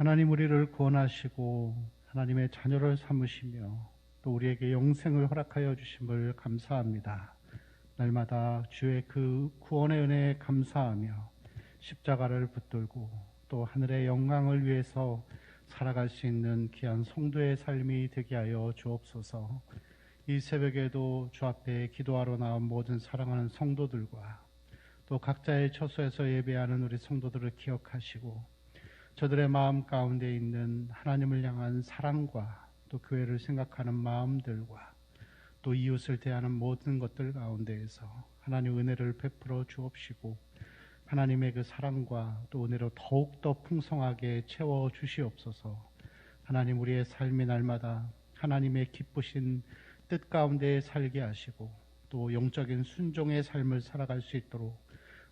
하나님 우리를 구원하시고 하나님의 자녀를 삼으시며 또 우리에게 영생을 허락하여 주심을 감사합니다. 날마다 주의 그 구원의 은혜에 감사하며 십자가를 붙들고 또 하늘의 영광을 위해서 살아갈 수 있는 귀한 성도의 삶이 되게 하여 주옵소서. 이 새벽에도 주 앞에 기도하러 나온 모든 사랑하는 성도들과 또 각자의 처소에서 예배하는 우리 성도들을 기억하시고 저들의 마음 가운데 있는 하나님을 향한 사랑과 또 교회를 생각하는 마음들과 또 이웃을 대하는 모든 것들 가운데에서 하나님 은혜를 베풀어 주옵시고 하나님의 그 사랑과 또 은혜로 더욱더 풍성하게 채워 주시옵소서. 하나님 우리의 삶의 날마다 하나님의 기쁘신 뜻 가운데 살게 하시고 또 영적인 순종의 삶을 살아갈 수 있도록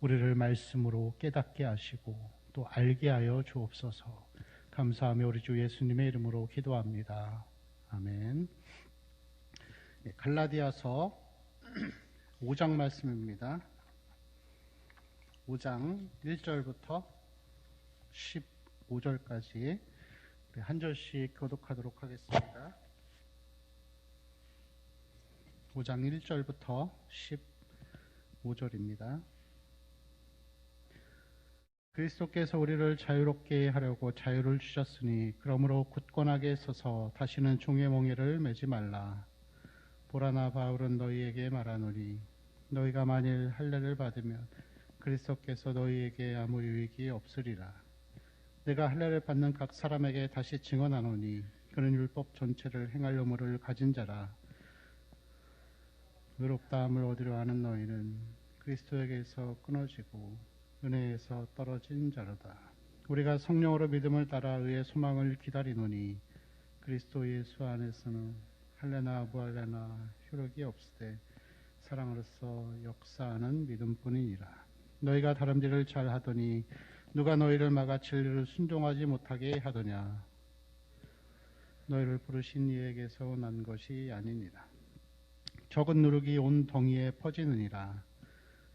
우리를 말씀으로 깨닫게 하시고 또 알게 하여 주옵소서 감사하며 우리 주 예수님의 이름으로 기도합니다. 아멘. 네, 갈라디아서 5장 말씀입니다. 5장 1절부터 15절까지 한 절씩 교독하도록 하겠습니다. 5장 1절부터 15절입니다. 그리스도께서 우리를 자유롭게 하려고 자유를 주셨으니 그러므로 굳건하게 서서 다시는 종의 몽해를 매지 말라. 보라나 바울은 너희에게 말하노니 너희가 만일 할례를 받으면 그리스도께서 너희에게 아무 유익이 없으리라. 내가 할례를 받는 각 사람에게 다시 증언하노니 그는 율법 전체를 행할 의무를 가진 자라. 의롭다함을 얻으려 하는 너희는 그리스도에게서 끊어지고 은혜에서 떨어진 자로다. 우리가 성령으로 믿음을 따라 의의 소망을 기다리노니 그리스도 예수 안에서는 할례나 무할례나 효력이 없으되 사랑으로서 역사하는 믿음뿐이니라. 너희가 다름질을 잘 하더니 누가 너희를 막아 진리를 순종하지 못하게 하더냐. 너희를 부르신 이에게서 난 것이 아니니라. 적은 누룩이 온 덩이에 퍼지느니라.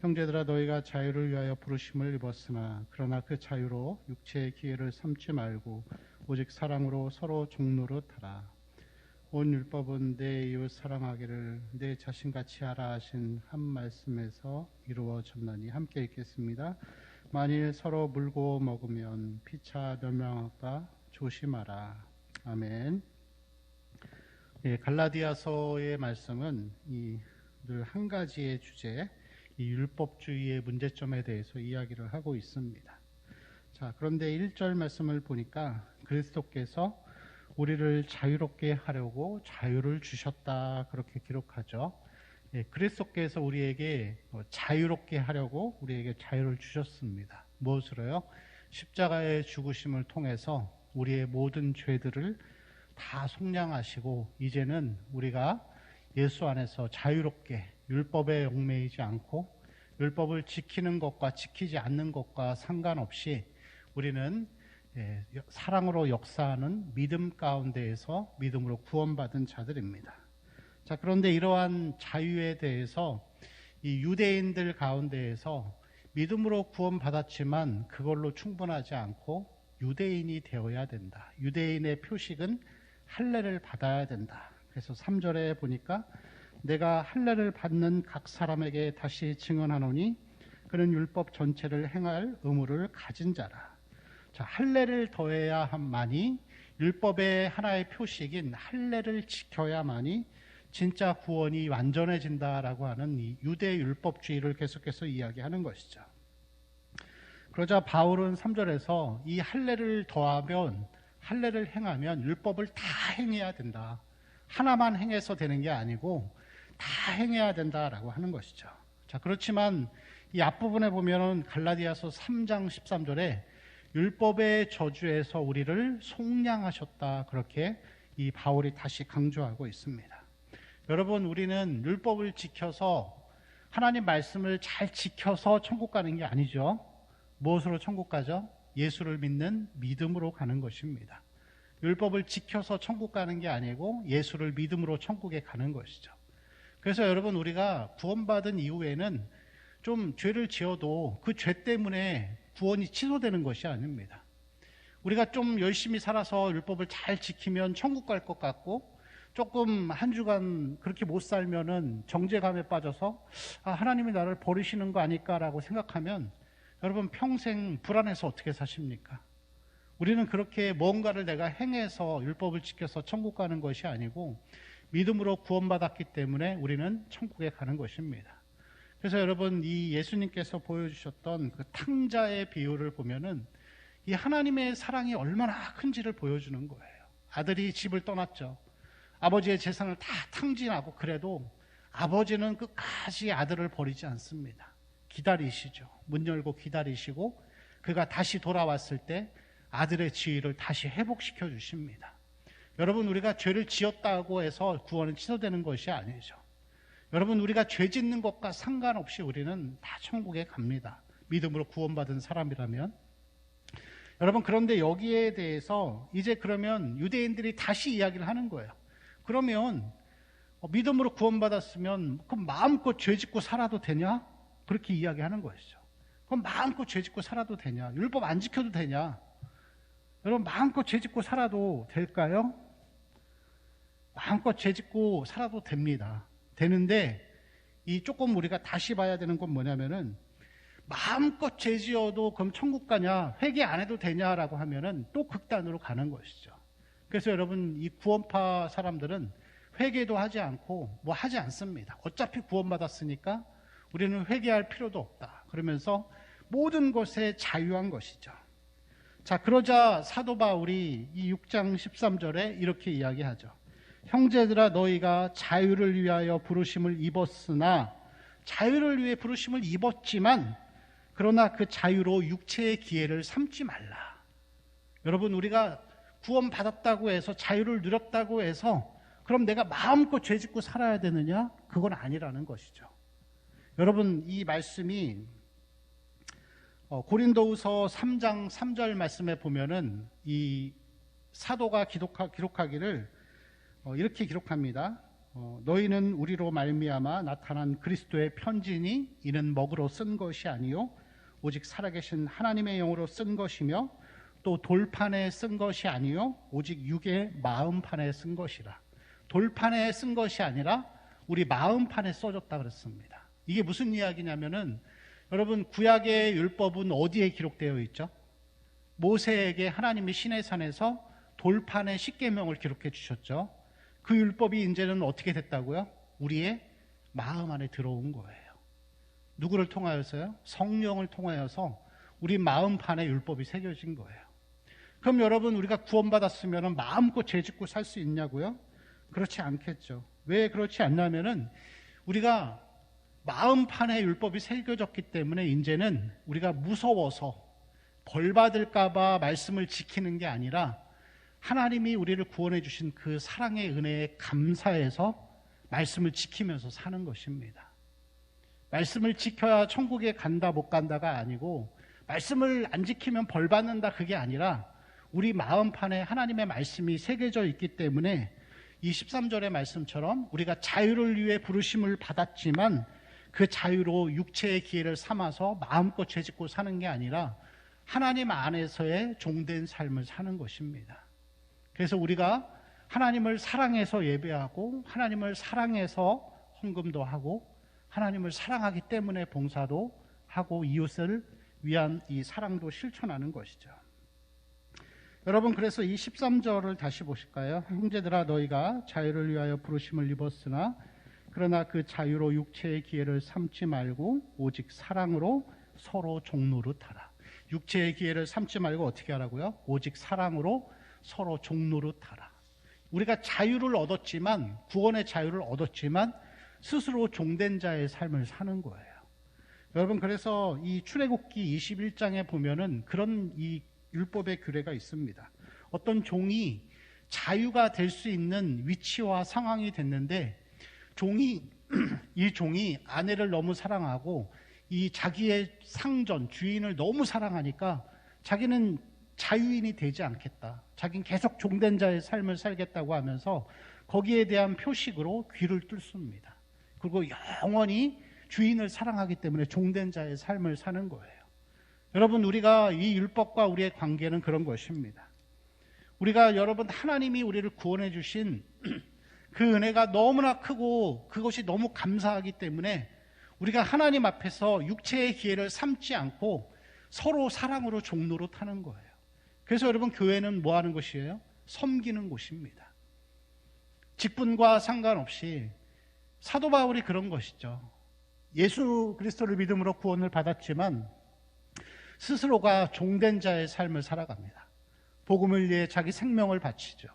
형제들아 너희가 자유를 위하여 부르심을 입었으나 그러나 그 자유로 육체의 기회를 삼지 말고 오직 사랑으로 서로 종노릇하라. 온 율법은 내 이웃 사랑하기를 내 자신같이 하라 하신 한 말씀에서 이루어졌나니 함께 읽겠습니다. 만일 서로 물고 먹으면 피차 멸망할까 조심하라. 아멘. 예, 갈라디아서의 말씀은 늘한 가지의 주제, 이 율법주의의 문제점에 대해서 이야기를 하고 있습니다. 자, 그런데 1절 말씀을 보니까 그리스도께서 우리를 자유롭게 하려고 자유를 주셨다 그렇게 기록하죠. 예, 그리스도께서 우리에게 어, 자유롭게 하려고 우리에게 자유를 주셨습니다. 무엇으로요? 십자가의 죽으심을 통해서 우리의 모든 죄들을 다 속량하시고 이제는 우리가 예수 안에서 자유롭게 율법에 얽매이지 않고 율법을 지키는 것과 지키지 않는 것과 상관없이 우리는 예, 사랑으로 역사하는 믿음 가운데에서 믿음으로 구원받은 자들입니다. 자, 그런데 이러한 자유에 대해서 이 유대인들 가운데에서 믿음으로 구원받았지만 그걸로 충분하지 않고 유대인이 되어야 된다. 유대인의 표식은 할례를 받아야 된다. 그래서 3절에 보니까 내가 할례를 받는 각 사람에게 다시 증언하노니 그는 율법 전체를 행할 의무를 가진 자라. 자, 할례를 더해야만이 율법의 하나의 표식인 할례를 지켜야만이 진짜 구원이 완전해진다라고 하는 이 유대 율법주의를 계속해서 이야기하는 것이죠. 그러자 바울은 3절에서 이 할례를 더하면 할례를 행하면 율법을 다 행해야 된다. 하나만 행해서 되는 게 아니고 다 행해야 된다라고 하는 것이죠. 자, 그렇지만 이 앞부분에 보면은 갈라디아서 3장 13절에 율법의 저주에서 우리를 속량하셨다. 그렇게 이 바울이 다시 강조하고 있습니다. 여러분, 우리는 율법을 지켜서 하나님 말씀을 잘 지켜서 천국 가는 게 아니죠. 무엇으로 천국 가죠? 예수를 믿는 믿음으로 가는 것입니다. 율법을 지켜서 천국 가는 게 아니고 예수를 믿음으로 천국에 가는 것이죠. 그래서 여러분 우리가 구원받은 이후에는 좀 죄를 지어도 그 죄 때문에 구원이 취소되는 것이 아닙니다. 우리가 좀 열심히 살아서 율법을 잘 지키면 천국 갈 것 같고 조금 한 주간 그렇게 못 살면은 정죄감에 빠져서 아, 하나님이 나를 버리시는 거 아닐까라고 생각하면 여러분 평생 불안해서 어떻게 사십니까? 우리는 그렇게 뭔가를 내가 행해서 율법을 지켜서 천국 가는 것이 아니고 믿음으로 구원받았기 때문에 우리는 천국에 가는 것입니다. 그래서 여러분 이 예수님께서 보여주셨던 그 탕자의 비유를 보면은 이 하나님의 사랑이 얼마나 큰지를 보여주는 거예요. 아들이 집을 떠났죠. 아버지의 재산을 다 탕진하고 그래도 아버지는 끝까지 아들을 버리지 않습니다. 기다리시죠. 문 열고 기다리시고 그가 다시 돌아왔을 때 아들의 지위를 다시 회복시켜 주십니다. 여러분 우리가 죄를 지었다고 해서 구원은 취소되는 것이 아니죠. 여러분 우리가 죄 짓는 것과 상관없이 우리는 다 천국에 갑니다. 믿음으로 구원받은 사람이라면 여러분 그런데 여기에 대해서 이제 그러면 유대인들이 다시 이야기를 하는 거예요. 그러면 믿음으로 구원받았으면 그럼 마음껏 죄 짓고 살아도 되냐? 그렇게 이야기하는 것이죠. 그럼 마음껏 죄 짓고 살아도 되냐? 율법 안 지켜도 되냐? 여러분 마음껏 죄 짓고 살아도 될까요? 마음껏 죄 짓고 살아도 됩니다. 되는데 이 조금 우리가 다시 봐야 되는 건 뭐냐면은 마음껏 죄 지어도 그럼 천국 가냐 회개 안 해도 되냐라고 하면은 또 극단으로 가는 것이죠. 그래서 여러분 이 구원파 사람들은 회개도 하지 않고 뭐 하지 않습니다. 어차피 구원받았으니까 우리는 회개할 필요도 없다. 그러면서 모든 것에 자유한 것이죠. 자, 그러자 사도 바울이 이 6장 13절에 이렇게 이야기하죠. 형제들아 너희가 자유를 위하여 부르심을 입었으나 자유를 위해 부르심을 입었지만 그러나 그 자유로 육체의 기회를 삼지 말라. 여러분 우리가 구원 받았다고 해서 자유를 누렸다고 해서 그럼 내가 마음껏 죄 짓고 살아야 되느냐? 그건 아니라는 것이죠. 여러분 이 말씀이 어, 고린도후서 3장 3절 말씀에 보면은 이 사도가 기록하, 기록하기를 어, 이렇게 기록합니다. 어, 너희는 우리로 말미암아 나타난 그리스도의 편지니 이는 먹으로 쓴 것이 아니요 오직 살아계신 하나님의 영으로 쓴 것이며 또 돌판에 쓴 것이 아니요 오직 육의 마음판에 쓴 것이라 돌판에 쓴 것이 아니라 우리 마음판에 써졌다 그랬습니다. 이게 무슨 이야기냐면은 여러분 구약의 율법은 어디에 기록되어 있죠? 모세에게 하나님이 시내산에서 돌판에 십계명을 기록해 주셨죠. 그 율법이 이제는 어떻게 됐다고요? 우리의 마음 안에 들어온 거예요. 누구를 통하여서요? 성령을 통하여서 우리 마음판에 율법이 새겨진 거예요. 그럼 여러분 우리가 구원받았으면 마음껏 죄짓고 살 수 있냐고요? 그렇지 않겠죠. 왜 그렇지 않냐면은 우리가 마음판에 율법이 새겨졌기 때문에 이제는 우리가 무서워서 벌 받을까봐 말씀을 지키는 게 아니라 하나님이 우리를 구원해 주신 그 사랑의 은혜에 감사해서 말씀을 지키면서 사는 것입니다. 말씀을 지켜야 천국에 간다 못 간다가 아니고 말씀을 안 지키면 벌 받는다 그게 아니라 우리 마음판에 하나님의 말씀이 새겨져 있기 때문에 이 13절의 말씀처럼 우리가 자유를 위해 부르심을 받았지만 그 자유로 육체의 기회를 삼아서 마음껏 죄짓고 사는 게 아니라 하나님 안에서의 종된 삶을 사는 것입니다. 그래서 우리가 하나님을 사랑해서 예배하고 하나님을 사랑해서 헌금도 하고 하나님을 사랑하기 때문에 봉사도 하고 이웃을 위한 이 사랑도 실천하는 것이죠. 여러분 그래서 이 13절을 다시 보실까요? 형제들아 너희가 자유를 위하여 부르심을 입었으나 그러나 그 자유로 육체의 기회를 삼지 말고 오직 사랑으로 서로 종노릇하라. 육체의 기회를 삼지 말고 어떻게 하라고요? 오직 사랑으로 서로 종노릇하라. 우리가 자유를 얻었지만 구원의 자유를 얻었지만 스스로 종된 자의 삶을 사는 거예요. 여러분 그래서 이 출애굽기 21장에 보면은 그런 이 율법의 규례가 있습니다. 어떤 종이 자유가 될 수 있는 위치와 상황이 됐는데 종이 이 종이 아내를 너무 사랑하고 이 자기의 상전 주인을 너무 사랑하니까 자기는 자유인이 되지 않겠다. 자기는 계속 종된 자의 삶을 살겠다고 하면서 거기에 대한 표식으로 귀를 뚫습니다. 그리고 영원히 주인을 사랑하기 때문에 종된 자의 삶을 사는 거예요. 여러분, 우리가 이 율법과 우리의 관계는 그런 것입니다. 우리가 여러분, 하나님이 우리를 구원해 주신 그 은혜가 너무나 크고 그것이 너무 감사하기 때문에 우리가 하나님 앞에서 육체의 기회를 삼지 않고 서로 사랑으로 종로로 타는 거예요. 그래서 여러분 교회는 뭐 하는 곳이에요? 섬기는 곳입니다. 직분과 상관없이 사도 바울이 그런 것이죠. 예수 그리스도를 믿음으로 구원을 받았지만 스스로가 종된 자의 삶을 살아갑니다. 복음을 위해 자기 생명을 바치죠.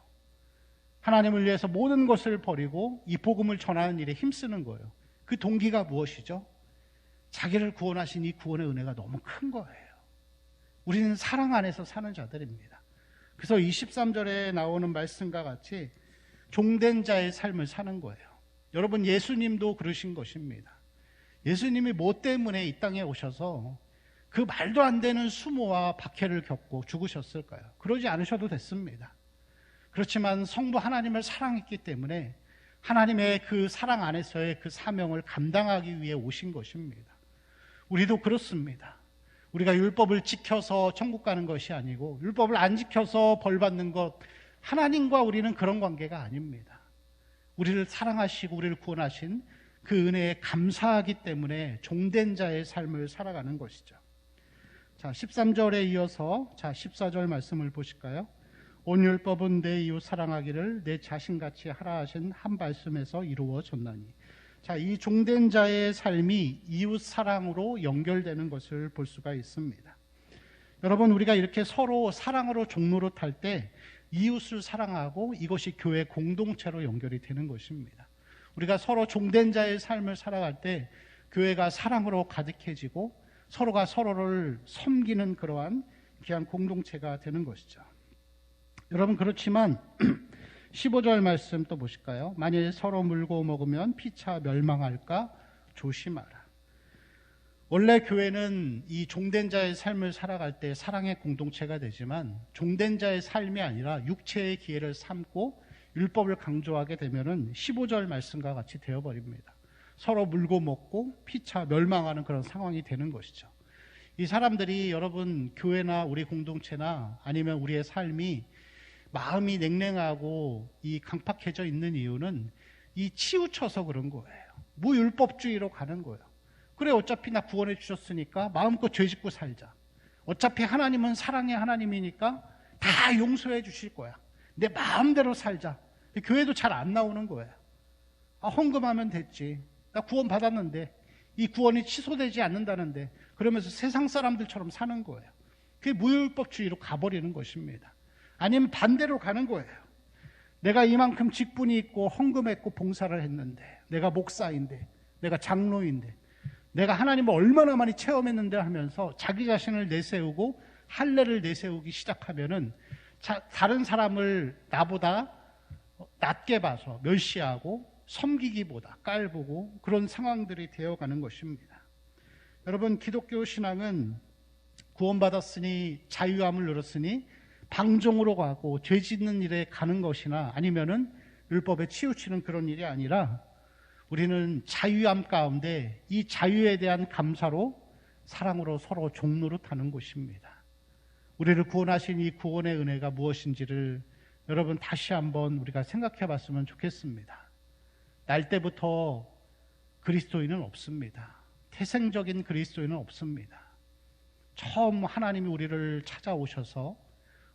하나님을 위해서 모든 것을 버리고 이 복음을 전하는 일에 힘쓰는 거예요. 그 동기가 무엇이죠? 자기를 구원하신 이 구원의 은혜가 너무 큰 거예요. 우리는 사랑 안에서 사는 자들입니다. 그래서 23절에 나오는 말씀과 같이 종된 자의 삶을 사는 거예요. 여러분, 예수님도 그러신 것입니다. 예수님이 뭐 때문에 이 땅에 오셔서 그 말도 안 되는 수모와 박해를 겪고 죽으셨을까요? 그러지 않으셔도 됐습니다. 그렇지만 성부 하나님을 사랑했기 때문에 하나님의 그 사랑 안에서의 그 사명을 감당하기 위해 오신 것입니다. 우리도 그렇습니다. 우리가 율법을 지켜서 천국 가는 것이 아니고 율법을 안 지켜서 벌 받는 것 하나님과 우리는 그런 관계가 아닙니다. 우리를 사랑하시고 우리를 구원하신 그 은혜에 감사하기 때문에 종된 자의 삶을 살아가는 것이죠. 자, 13절에 이어서 자, 14절 말씀을 보실까요? 온 율법은 내 이웃 사랑하기를 내 자신같이 하라 하신 한 말씀에서 이루어졌나니 자, 이 종된 자의 삶이 이웃 사랑으로 연결되는 것을 볼 수가 있습니다. 여러분, 우리가 이렇게 서로 사랑으로 종로로 탈 때 이웃을 사랑하고 이것이 교회 공동체로 연결이 되는 것입니다. 우리가 서로 종된 자의 삶을 살아갈 때 교회가 사랑으로 가득해지고 서로가 서로를 섬기는 그러한 귀한 공동체가 되는 것이죠. 여러분, 그렇지만 15절 말씀 또 보실까요? 만일 서로 물고 먹으면 피차 멸망할까 조심하라. 원래 교회는 이 종된 자의 삶을 살아갈 때 사랑의 공동체가 되지만 종된 자의 삶이 아니라 육체의 기회를 삼고 율법을 강조하게 되면은 15절 말씀과 같이 되어버립니다. 서로 물고 먹고 피차 멸망하는 그런 상황이 되는 것이죠. 이 사람들이 여러분 교회나 우리 공동체나 아니면 우리의 삶이 마음이 냉랭하고 이 강팍해져 있는 이유는 이 치우쳐서 그런 거예요. 무율법주의로 가는 거예요. 그래 어차피 나 구원해 주셨으니까 마음껏 죄 짓고 살자. 어차피 하나님은 사랑의 하나님이니까 다 용서해 주실 거야. 내 마음대로 살자. 교회도 잘 안 나오는 거예요. 아, 헌금하면 됐지. 나 구원 받았는데 이 구원이 취소되지 않는다는데 그러면서 세상 사람들처럼 사는 거예요. 그게 무율법주의로 가버리는 것입니다. 아니면 반대로 가는 거예요. 내가 이만큼 직분이 있고 헌금했고 봉사를 했는데 내가 목사인데 내가 장로인데 내가 하나님을 얼마나 많이 체험했는데 하면서 자기 자신을 내세우고 할례를 내세우기 시작하면은 자, 다른 사람을 나보다 낮게 봐서 멸시하고 섬기기보다 깔보고 그런 상황들이 되어가는 것입니다. 여러분 기독교 신앙은 구원받았으니 자유함을 누렸으니 방종으로 가고 죄 짓는 일에 가는 것이나 아니면은 율법에 치우치는 그런 일이 아니라 우리는 자유함 가운데 이 자유에 대한 감사로 사랑으로 서로 종로로 타는 곳입니다. 우리를 구원하신 이 구원의 은혜가 무엇인지를 여러분 다시 한번 우리가 생각해 봤으면 좋겠습니다. 날 때부터 그리스도인은 없습니다. 태생적인 그리스도인은 없습니다. 처음 하나님이 우리를 찾아오셔서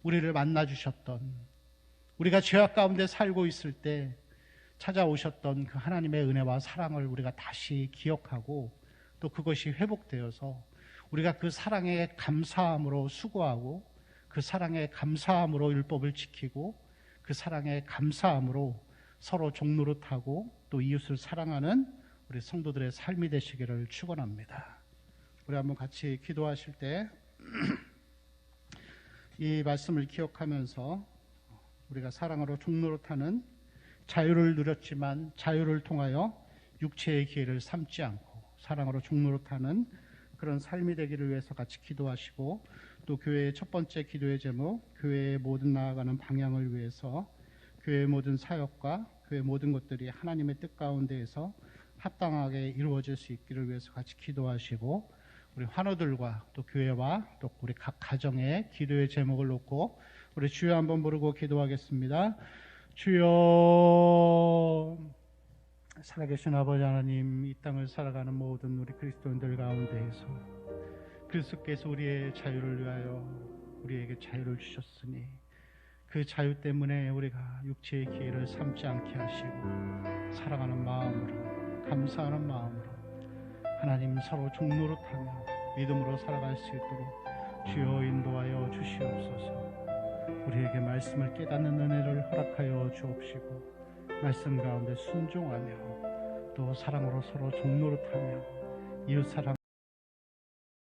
우리를 만나 주셨던 우리가 죄악 가운데 살고 있을 때 찾아오셨던 그 하나님의 은혜와 사랑을 우리가 다시 기억하고 또 그것이 회복되어서 우리가 그 사랑에 감사함으로 수고하고 그 사랑에 감사함으로 율법을 지키고 그 사랑에 감사함으로 서로 종노릇하고 또 이웃을 사랑하는 우리 성도들의 삶이 되시기를 축원합니다. 우리 한번 같이 기도하실 때 이 말씀을 기억하면서 우리가 사랑으로 종노릇하는 자유를 누렸지만 자유를 통하여 육체의 기회를 삼지 않고 사랑으로 종노릇하는 그런 삶이 되기를 위해서 같이 기도하시고 또 교회의 첫 번째 기도의 제목 교회의 모든 나아가는 방향을 위해서 교회의 모든 사역과 교회의 모든 것들이 하나님의 뜻 가운데에서 합당하게 이루어질 수 있기를 위해서 같이 기도하시고 우리 환우들과 또 교회와 또 우리 각 가정의 기도의 제목을 놓고 우리 주여 한번 부르고 기도하겠습니다. 주여 살아계신 아버지 하나님 이 땅을 살아가는 모든 우리 그리스도인들 가운데에서 그리스도께서 우리의 자유를 위하여 우리에게 자유를 주셨으니 그 자유 때문에 우리가 육체의 기회를 삼지 않게 하시고 사랑하는 마음으로 감사하는 마음으로 하나님 서로 종노릇하며 믿음으로 살아갈 수 있도록 주여 인도하여 주시옵소서. 우리에게 말씀을 깨닫는 은혜를 허락하여 주옵시고 말씀 가운데 순종하며 또 사랑으로 서로 종노릇하며 이웃 사랑